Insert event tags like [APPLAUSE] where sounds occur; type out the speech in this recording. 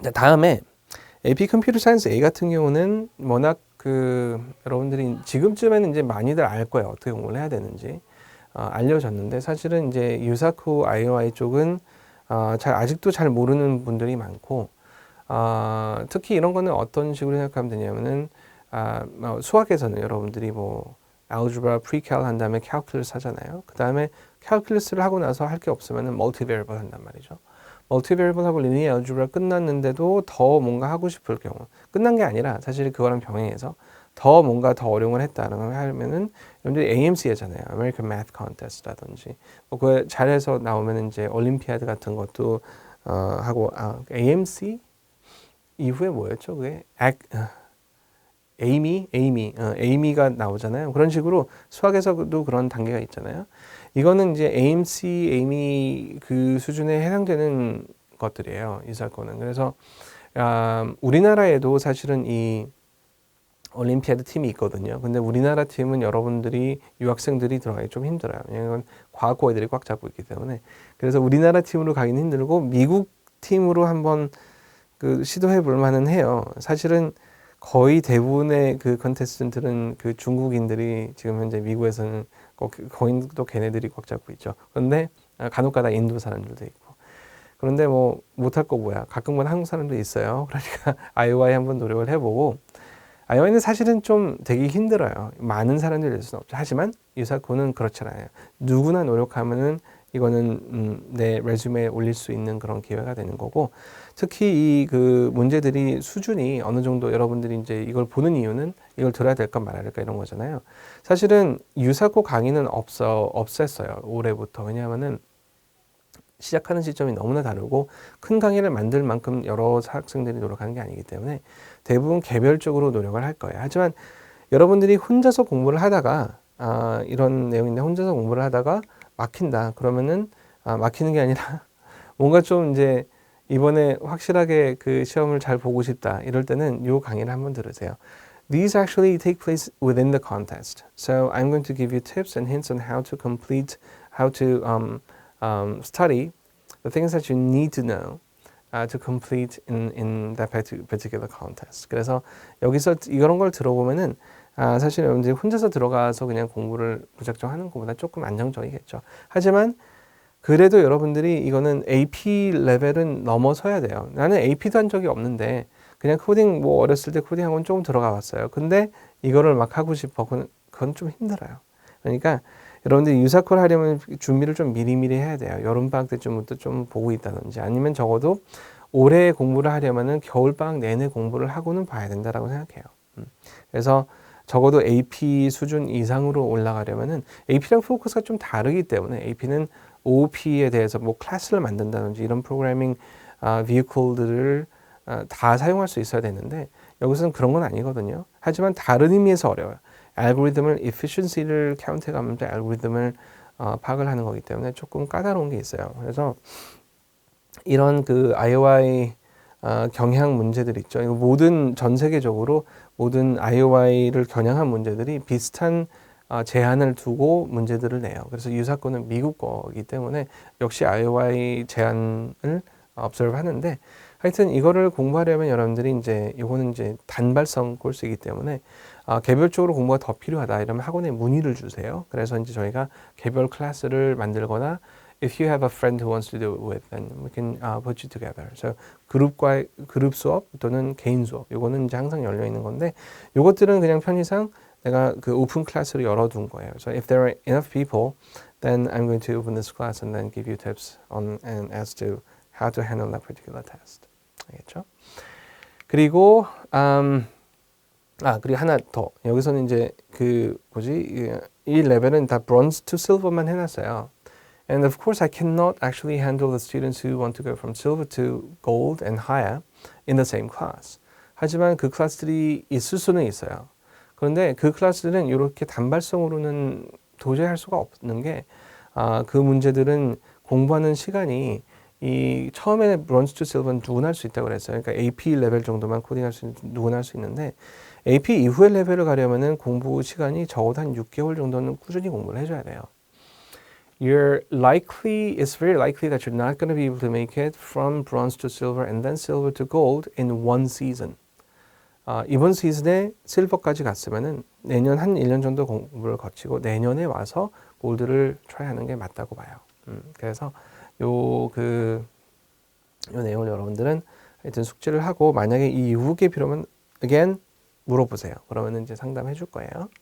자, 다음에 AP 컴퓨터 사이언스 A 같은 경우는 워낙 그 여러분들이 지금쯤에는 이제 많이들 알 거예요. 어떻게 공부를 해야 되는지 어, 알려졌는데 사실은 이제 유사코 IOI 쪽은 어, 잘 아직도 잘 모르는 분들이 많고 어, 특히 이런 거는 어떤 식으로 생각하면 되냐면은 아, 뭐 수학에서는 여러분들이 뭐 algebra, pre-cal 한 다음에 calculus 하잖아요. 그 다음에 calculus를 하고 나서 할 게 없으면은 multivariable 한단 말이죠. 멀티베리블하고 리니어 알gebra 끝났는데도 더 뭔가 하고 싶을 경우 끝난 게 아니라 사실 그거랑 병행해서 더 뭔가 더 어려운 걸 했다는 걸 하면은 여러분들이 AMC잖아요. American Math Contest라든지 뭐 그거 잘해서 나오면 이제 올림피아드 같은 것도 어 하고 아, AMC 이후에 뭐였죠? 그게 에이미 에이미 어, 에이미가 나오잖아요. 그런 식으로 수학에서도 그런 단계가 있잖아요. 이거는 이제 AMC, 에이미 그 수준에 해당되는 것들이에요. 이 사건은. 그래서 아, 우리나라에도 사실은 이 올림피아드 팀이 있거든요. 근데 우리나라 팀은 여러분들이 유학생들이 들어가기 좀 힘들어요. 왜냐면 과학고 애들이 꽉 잡고 있기 때문에. 그래서 우리나라 팀으로 가기는 힘들고 미국 팀으로 한번 그 시도해 볼 만은 해요. 사실은 거의 대부분의 그 컨테스턴트는 그 중국인들이 지금 현재 미국에서는 거긴 또 걔네들이 꽉 잡고 있죠. 그런데 아, 간혹가다 인도 사람들도 있고. 그런데 뭐 못할 거 뭐야. 가끔은 한국 사람도 있어요. [LAUGHS] 그러니까 아이오아이 한번 노력을 해보고 아이오아이는 사실은 좀 되게 힘들어요. 많은 사람들이 될 수는 없죠. 하지만 유사코는 그렇잖아요. 누구나 노력하면은 이거는 음, 내 레주메에 올릴 수 있는 그런 기회가 되는 거고 특히 이 그 문제들이 수준이 어느 정도 여러분들이 이제 이걸 보는 이유는 이걸 들어야 될까 말아야 될까 이런 거잖아요. 사실은 유사코 강의는 없어 없앴어요 올해부터 왜냐하면은 시작하는 시점이 너무나 다르고 큰 강의를 만들 만큼 여러 학생들이 노력하는 게 아니기 때문에 대부분 개별적으로 노력을 할 거예요. 하지만 여러분들이 혼자서 공부를 하다가 아, 이런 내용인데 혼자서 공부를 하다가 막힌다 그러면은 아, 막히는 게 아니라 뭔가 좀 이제 이번에 확실하게 그 시험을 잘 보고 싶다 이럴 때는 요 강의를 한번 들으세요. These actually take place within the contest. So I'm going to give you tips and hints on how to complete, how to um, um, study the things that you need to know uh, to complete in, in that particular contest. 그래서 여기서 이런 걸 들어보면은 아, 사실 여러분들이 혼자서 들어가서 그냥 공부를 무작정 하는 것보다 조금 안정적이겠죠. 하지만 그래도 여러분들이 이거는 AP 레벨은 넘어서야 돼요. 나는 AP도 한 적이 없는데 그냥 코딩 뭐 어렸을 때 코딩 학원 조금 들어가 봤어요. 근데 이거를 막 하고 싶어. 그건, 그건 좀 힘들어요. 그러니까 여러분들이 유사콜 하려면 준비를 좀 미리미리 해야 돼요. 여름방학 때쯤부터 좀 보고 있다든지 아니면 적어도 올해 공부를 하려면은 겨울방학 내내 공부를 하고는 봐야 된다라고 생각해요. 음. 그래서 적어도 AP 수준 이상으로 올라가려면은 AP랑 포커스가 좀 다르기 때문에 AP는 OOP에 대해서 뭐 클래스를 만든다든지 이런 프로그래밍 아, 비클들을 아, 다 사용할 수 있어야 되는데 여기서는 그런 건 아니거든요. 하지만 다른 의미에서 어려워요. 알고리즘을 efficiency를 카운트해 가면서 알고리즘을 어, 파악을 하는 거기 때문에 조금 까다로운 게 있어요. 그래서 이런 그 IOI 어, 경향 문제들 있죠. 모든 전 세계적으로 모든 IOI를 겨냥한 문제들이 비슷한 어, 제한을 두고 문제들을 내요. 그래서 유사권은 미국 거기 때문에 역시 IOI 제한을 observe 하는데 하여튼 이거를 공부하려면 여러분들이 이제 이거는 이제 단발성 코스이기 때문에 아, 개별적으로 공부가 더 필요하다 이러면 학원에 문의를 주세요. 그래서 이제 저희가 개별 클래스를 만들거나 if you have a friend who wants to do it with, then we can uh, put you together. So 그룹과 그룹 수업 또는 개인 수업 이거는 이제 항상 열려 있는 건데 이것들은 그냥 편의상 내가 그 오픈 클래스를 열어둔 거예요. So if there are enough people, then I'm going to open this class and then give you tips on and as to how to handle that particular test. 알겠죠? 그리고 음, 아 그리고 하나 더 여기서는 이제 그 뭐지 이 레벨은 다 bronze to silver만 해놨어요. And of course, I cannot actually handle the students who want to go from silver to gold and higher in the same class. 하지만 그 클래스들이 있을 수는 있어요. 그런데 그 클래스들은 이렇게 단발성으로는 도저히 할 수가 없는 게, 아, 그 문제들은 공부하는 시간이 이 처음에 브론즈 투 실버는 누구나 할 수 있다고 그랬어요. 그러니까 AP 레벨 정도만 코딩할 수 있는 누구나 할 수 있는데 AP 이후의 레벨을 가려면은 공부 시간이 적어도 한 6개월 정도는 꾸준히 공부를 해줘야 돼요. You're likely it's very likely that you're not going to be able to make it from bronze to silver and then silver to gold in one season. 아, 이번 시즌에 실버까지 갔으면은 내년 한 1년 정도 공부를 거치고 내년에 와서 골드를 트라이하는 게 맞다고 봐요. 음, 그래서 요 그 요 내용을 여러분들은 하여튼 숙지를 하고 만약에 이 후기에 필요하면 again 물어보세요. 그러면 이제 상담해 줄 거예요.